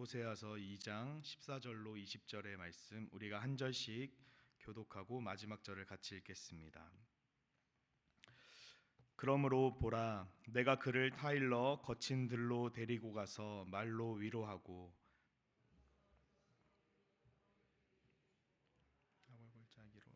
호세아서 2장 14절로 20절의 말씀 우리가 한 절씩 교독하고 마지막 절을 같이 읽겠습니다. 그러므로 보라 내가 그를 타일러 거친 들로 데리고 가서 말로 위로하고 골짜기로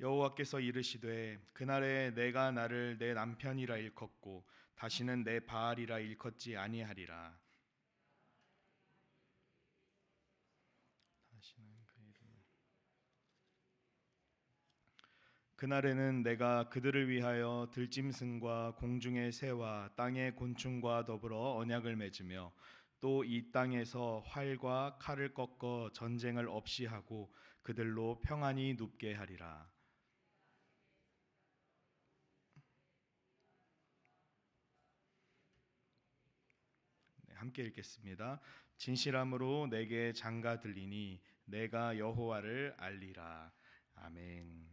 여호와께서 이르시되 그날에 내가 나를 내 남편이라 일컫고 다시는 내 바알이라 일컫지 아니하리라 그 그날에는 내가 그들을 위하여 들짐승과 공중의 새와 땅의 곤충과 더불어 언약을 맺으며 또 이 땅에서 활과 칼을 꺾어 전쟁을 없이 하고 그들로 평안히 눕게 하리라. 함께 읽겠습니다. 진실함으로 내게 장가 들리니 내가 여호와를 알리라. 아멘.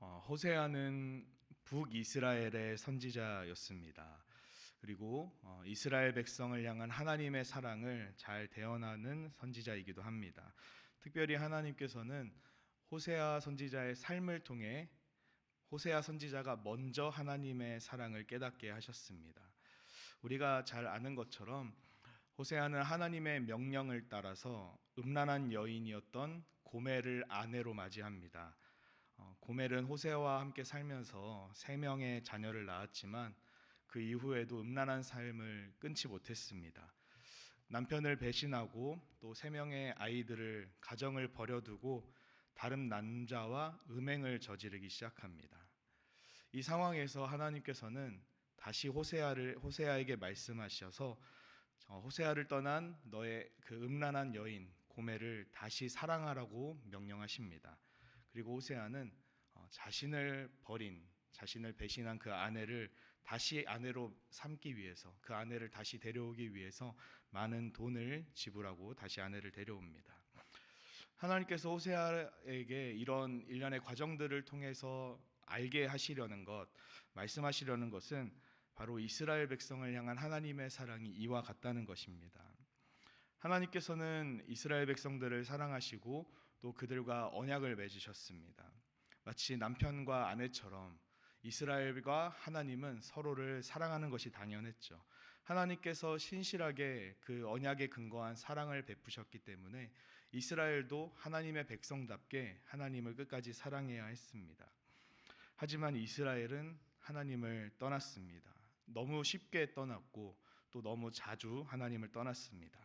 어, 호세아는 북이스라엘의 선지자였습니다. 그리고 어, 이스라엘 백성을 향한 하나님의 사랑을 잘 대언하는 선지자이기도 합니다. 특별히 하나님께서는 호세아 선지자의 삶을 통해 호세아 선지자가 먼저 하나님의 사랑을 깨닫게 하셨습니다. 우리가 잘 아는 것처럼 호세아는 하나님의 명령을 따라서 음란한 여인이었던 고멜을 아내로 맞이합니다. 어, 고멜은 호세아와 함께 살면서 세 명의 자녀를 낳았지만 그 이후에도 음란한 삶을 끊지 못했습니다. 남편을 배신하고 또 세 명의 아이들을 가정을 버려두고 다른 남자와 음행을 저지르기 시작합니다. 이 상황에서 하나님께서는 다시 호세아를 호세아에게 말씀하셔서 어, 호세아를 떠난 너의 그 음란한 여인 고멜을 다시 사랑하라고 명령하십니다. 그리고 호세아는 어, 자신을 버린 자신을 배신한 그 아내를 다시 아내로 삼기 위해서 그 아내를 다시 데려오기 위해서 많은 돈을 지불하고 다시 아내를 데려옵니다. 하나님께서 호세아에게 이런 일련의 과정들을 통해서 알게 하시려는 것, 말씀하시려는 것은 바로 이스라엘 백성을 향한 하나님의 사랑이 이와 같다는 것입니다. 하나님께서는 이스라엘 백성들을 사랑하시고 또 그들과 언약을 맺으셨습니다. 마치 남편과 아내처럼 이스라엘과 하나님은 서로를 사랑하는 것이 당연했죠. 하나님께서 신실하게 그 언약에 근거한 사랑을 베푸셨기 때문에 이스라엘도 하나님의 백성답게 하나님을 끝까지 사랑해야 했습니다. 하지만 이스라엘은 하나님을 떠났습니다. 너무 쉽게 떠났고 또 너무 자주 하나님을 떠났습니다.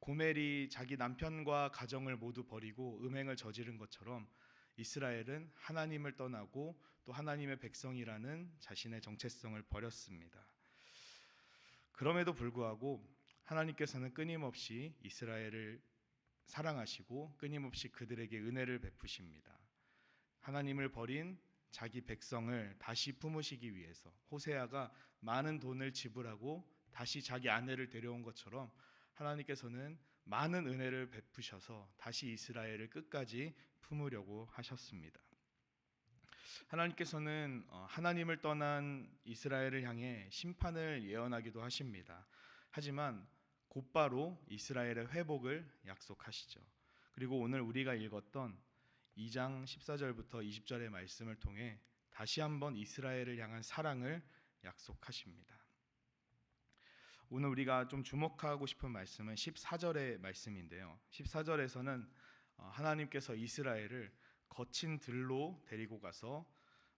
고멜이 자기 남편과 가정을 모두 버리고 음행을 저지른 것처럼 이스라엘은 하나님을 떠나고 또 하나님의 백성이라는 자신의 정체성을 버렸습니다. 그럼에도 불구하고 하나님께서는 끊임없이 이스라엘을 사랑하시고 끊임없이 그들에게 은혜를 베푸십니다. 하나님을 버린 자기 백성을 다시 품으시기 위해서 호세아가 많은 돈을 지불하고 다시 자기 아내를 데려온 것처럼 하나님께서는 많은 은혜를 베푸셔서 다시 이스라엘을 끝까지 품으려고 하셨습니다. 하나님께서는 어, 하나님을 떠난 이스라엘을 향해 심판을 예언하기도 하십니다. 하지만 곧바로 이스라엘의 회복을 약속하시죠. 그리고 오늘 우리가 읽었던 2장 14절부터 20절의 말씀을 통해 다시 한번 이스라엘을 향한 사랑을 약속하십니다. 오늘 우리가 좀 주목하고 싶은 말씀은 14절의 말씀인데요. 14절에서는 어, 하나님께서 이스라엘을 거친 들로 데리고 가서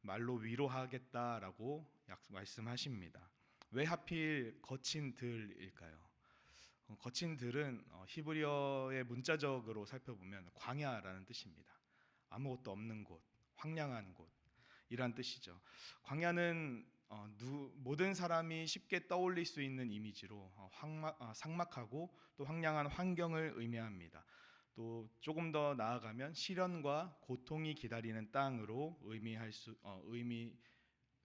말로 위로하겠다라고 말씀하십니다. 왜 하필 거친 들일까요? 어, 거친 들은 어, 히브리어의 문자적으로 살펴보면 광야라는 뜻입니다. 아무것도 없는 곳, 황량한 곳 이란 뜻이죠. 광야는 어, 누, 모든 사람이 쉽게 떠올릴 수 있는 이미지로 어, 황막, 어, 상막하고 또 황량한 환경을 의미합니다. 또 조금 더 나아가면 시련과 고통이 기다리는 땅으로 의미할 수 어, 의미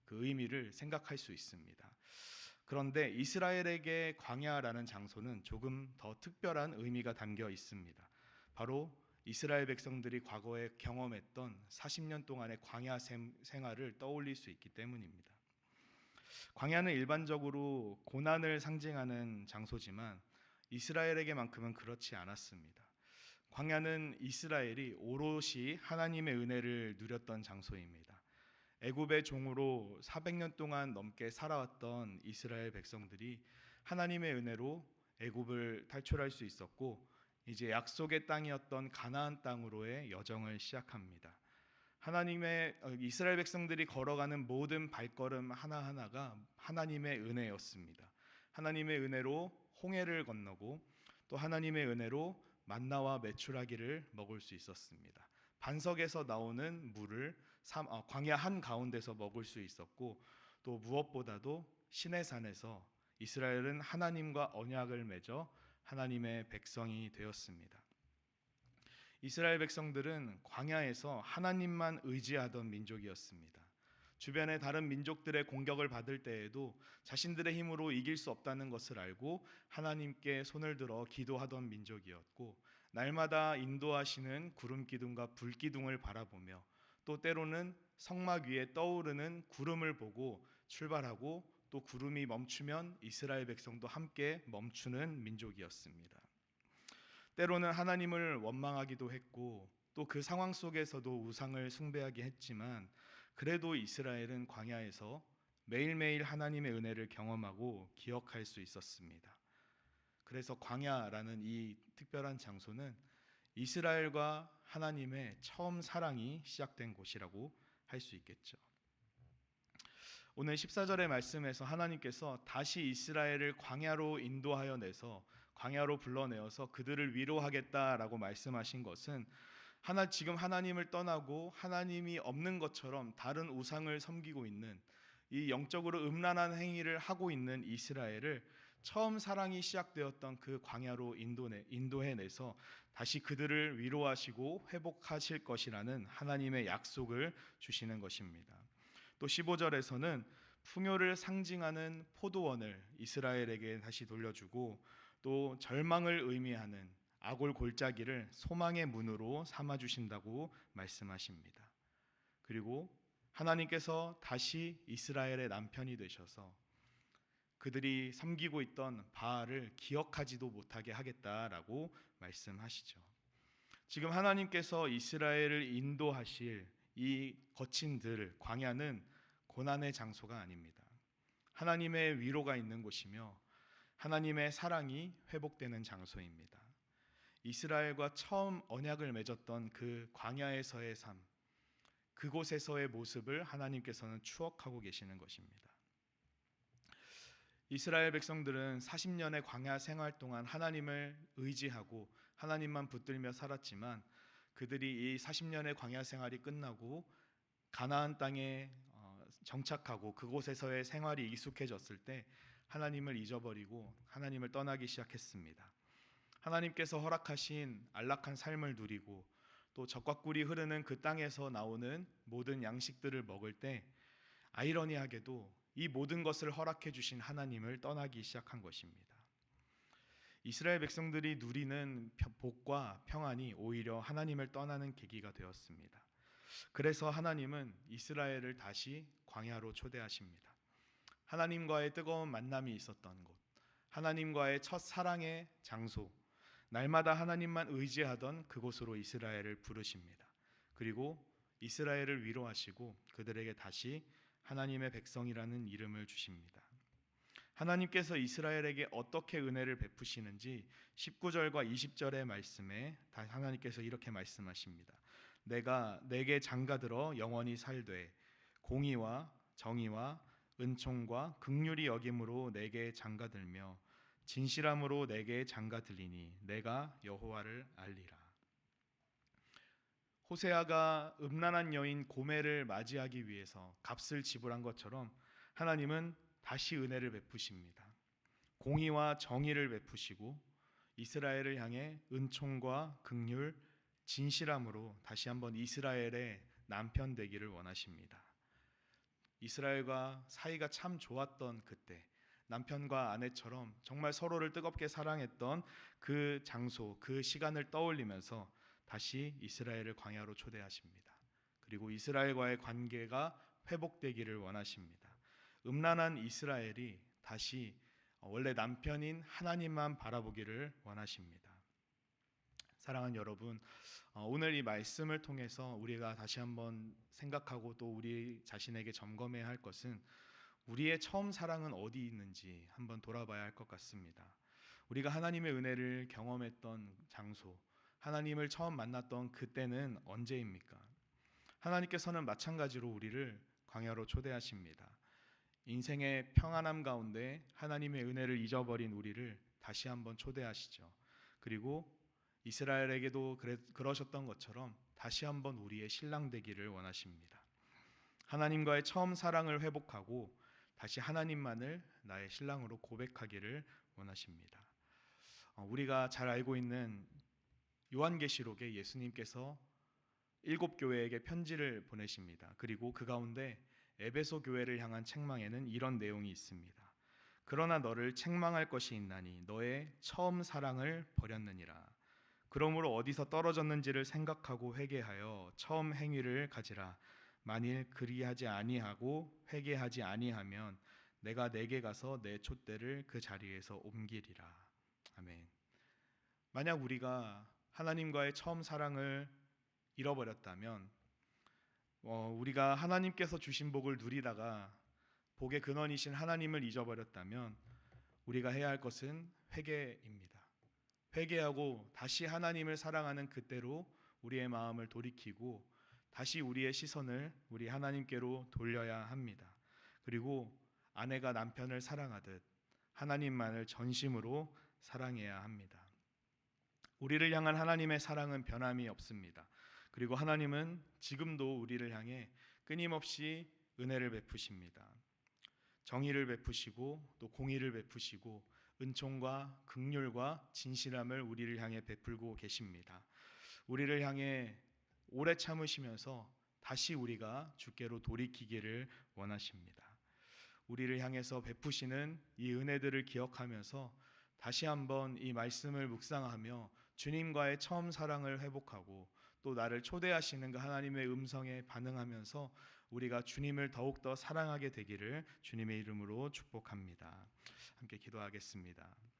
그 의미를 생각할 수 있습니다. 그런데 이스라엘에게 광야라는 장소는 조금 더 특별한 의미가 담겨 있습니다. 바로 이스라엘 백성들이 과거에 경험했던 40년 동안의 광야 생- 생활을 떠올릴 수 있기 때문입니다. 광야는 일반적으로 고난을 상징하는 장소지만 이스라엘에게만큼은 그렇지 않았습니다. 광야는 이스라엘이 오롯이 하나님의 은혜를 누렸던 장소입니다. 애굽의 종으로 400년 동안 넘게 살아왔던 이스라엘 백성들이 하나님의 은혜로 애굽을 탈출할 수 있었고 이제 약속의 땅이었던 가나안 땅으로의 여정을 시작합니다. 하나님의 어, 이스라엘 백성들이 걸어가는 모든 발걸음 하나하나가 하나님의 은혜였습니다. 하나님의 은혜로 홍해를 건너고 또 하나님의 은혜로 만나와 메추라기를 먹을 수 있었습니다. 반석에서 나오는 물을 삼- 어, 광야 한 가운데서 먹을 수 있었고 또 무엇보다도 신의 산에서 이스라엘은 하나님과 언약을 맺어 하나님의 백성이 되었습니다. 이스라엘 백성들은 광야에서 하나님만 의지하던 민족이었습니다. 주변의 다른 민족들의 공격을 받을 때에도 자신들의 힘으로 이길 수 없다는 것을 알고 하나님께 손을 들어 기도하던 민족이었고 날마다 인도하시는 구름 기둥과 불 기둥을 바라보며 또 때로는 성막 위에 떠오르는 구름을 보고 출발하고 또 구름이 멈추면 이스라엘 백성도 함께 멈추는 민족이었습니다. 때로는 하나님을 원망하기도 했고 또 그 상황 속에서도 우상을 숭배하게 했지만 그래도 이스라엘은 광야에서 매일매일 하나님의 은혜를 경험하고 기억할 수 있었습니다. 그래서 광야라는 이 특별한 장소는 이스라엘과 하나님의 처음 사랑이 시작된 곳이라고 할 수 있겠죠. 오늘 14절의 말씀에서 하나님께서 다시 이스라엘을 광야로 인도하여 내서 광야로 불러내어서 그들을 위로하겠다라고 말씀하신 것은 하나 지금 하나님을 떠나고 하나님이 없는 것처럼 다른 우상을 섬기고 있는 이 영적으로 음란한 행위를 하고 있는 이스라엘을 처음 사랑이 시작되었던 그 광야로 인도내, 인도해내서 다시 그들을 위로하시고 회복하실 것이라는 하나님의 약속을 주시는 것입니다. 또 15절에서는 풍요를 상징하는 포도원을 이스라엘에게 다시 돌려주고 또 절망을 의미하는 아골 골짜기를 소망의 문으로 삼아 주신다고 말씀하십니다. 그리고 하나님께서 다시 이스라엘의 남편이 되셔서 그들이 섬기고 있던 바알을 기억하지도 못하게 하겠다라고 말씀하시죠. 지금 하나님께서 이스라엘을 인도하실 이 거친 들 광야는 고난의 장소가 아닙니다. 하나님의 위로가 있는 곳이며 하나님의 사랑이 회복되는 장소입니다. 이스라엘과 처음 언약을 맺었던 그 광야에서의 삶, 그곳에서의 모습을 하나님께서는 추억하고 계시는 것입니다. 이스라엘 백성들은 40년의 광야 생활 동안 하나님을 의지하고 하나님만 붙들며 살았지만 그들이 이 40년의 광야 생활이 끝나고 가나안 땅에 어, 정착하고 그곳에서의 생활이 익숙해졌을 때 하나님을 잊어버리고 하나님을 떠나기 시작했습니다. 하나님께서 허락하신 안락한 삶을 누리고 또 적과 꿀이 흐르는 그 땅에서 나오는 모든 양식들을 먹을 때 아이러니하게도 이 모든 것을 허락해 주신 하나님을 떠나기 시작한 것입니다. 이스라엘 백성들이 누리는 복과 평안이 오히려 하나님을 떠나는 계기가 되었습니다. 그래서 하나님은 이스라엘을 다시 광야로 초대하십니다. 하나님과의 뜨거운 만남이 있었던 곳, 하나님과의 첫 사랑의 장소, 날마다 하나님만 의지하던 그곳으로 이스라엘을 부르십니다. 그리고 이스라엘을 위로하시고 그들에게 다시 하나님의 백성이라는 이름을 주십니다. 하나님께서 이스라엘에게 어떻게 은혜를 베푸시는지 19절과 20절의 말씀에 하나님께서 이렇게 말씀하십니다. 내가 내게 장가들어 영원히 살되 공의와 정의와 은총과 극률이 여김으로 내게 장가들며 진실함으로 내게 장가들리니 내가 여호와를 알리라. 호세아가 음란한 여인 고멜을 맞이하기 위해서 값을 지불한 것처럼 하나님은 다시 은혜를 베푸십니다. 공의와 정의를 베푸시고 이스라엘을 향해 은총과 극률, 진실함으로 다시 한번 이스라엘의 남편 되기를 원하십니다. 이스라엘과 사이가 참 좋았던 그때 남편과 아내처럼 정말 서로를 뜨겁게 사랑했던 그 장소, 그 시간을 떠올리면서 다시 이스라엘을 광야로 초대하십니다. 그리고 이스라엘과의 관계가 회복되기를 원하십니다. 음란한 이스라엘이 다시 원래 남편인 하나님만 바라보기를 원하십니다. 사랑하는 여러분, 어, 오늘 이 말씀을 통해서 우리가 다시 한번 생각하고 또 우리 자신에게 점검해야 할 것은 우리의 처음 사랑은 어디 있는지 한번 돌아봐야 할 것 같습니다. 우리가 하나님의 은혜를 경험했던 장소, 하나님을 처음 만났던 그때는 언제입니까? 하나님께서는 마찬가지로 우리를 광야로 초대하십니다. 인생의 평안함 가운데 하나님의 은혜를 잊어버린 우리를 다시 한번 초대하시죠. 그리고 이스라엘에게도 그러셨던 것처럼 다시 한번 우리의 신랑 되기를 원하십니다. 하나님과의 처음 사랑을 회복하고 다시 하나님만을 나의 신랑으로 고백하기를 원하십니다. 어, 우리가 잘 알고 있는 요한계시록에 예수님께서 일곱 교회에게 편지를 보내십니다. 그리고 그 가운데 에베소 교회를 향한 책망에는 이런 내용이 있습니다. 그러나 너를 책망할 것이 있나니 너의 처음 사랑을 버렸느니라. 그러므로 어디서 떨어졌는지를 생각하고 회개하여 처음 행위를 가지라. 만일 그리하지 아니하고 회개하지 아니하면 내가 내게 가서 내 촛대를 그 자리에서 옮기리라. 아멘. 만약 우리가 하나님과의 처음 사랑을 잃어버렸다면 어, 우리가 하나님께서 주신 복을 누리다가 복의 근원이신 하나님을 잊어버렸다면 우리가 해야 할 것은 회개입니다. 회개하고 다시 하나님을 사랑하는 그때로 우리의 마음을 돌이키고 다시 우리의 시선을 우리 하나님께로 돌려야 합니다. 그리고 아내가 남편을 사랑하듯 하나님만을 전심으로 사랑해야 합니다. 우리를 향한 하나님의 사랑은 변함이 없습니다. 그리고 하나님은 지금도 우리를 향해 끊임없이 은혜를 베푸십니다. 정의를 베푸시고 또 공의를 베푸시고 은총과 극률과 진실함을 우리를 향해 베풀고 계십니다. 우리를 향해 오래 참으시면서 다시 우리가 주께로 돌이키기를 원하십니다. 우리를 향해서 베푸시는 이 은혜들을 기억하면서 다시 한번 이 말씀을 묵상하며 주님과의 처음 사랑을 회복하고 또 나를 초대하시는 그 하나님의 음성에 반응하면서 우리가 주님을 더욱더 사랑하게 되기를 주님의 이름으로 축복합니다. 함께 기도하겠습니다.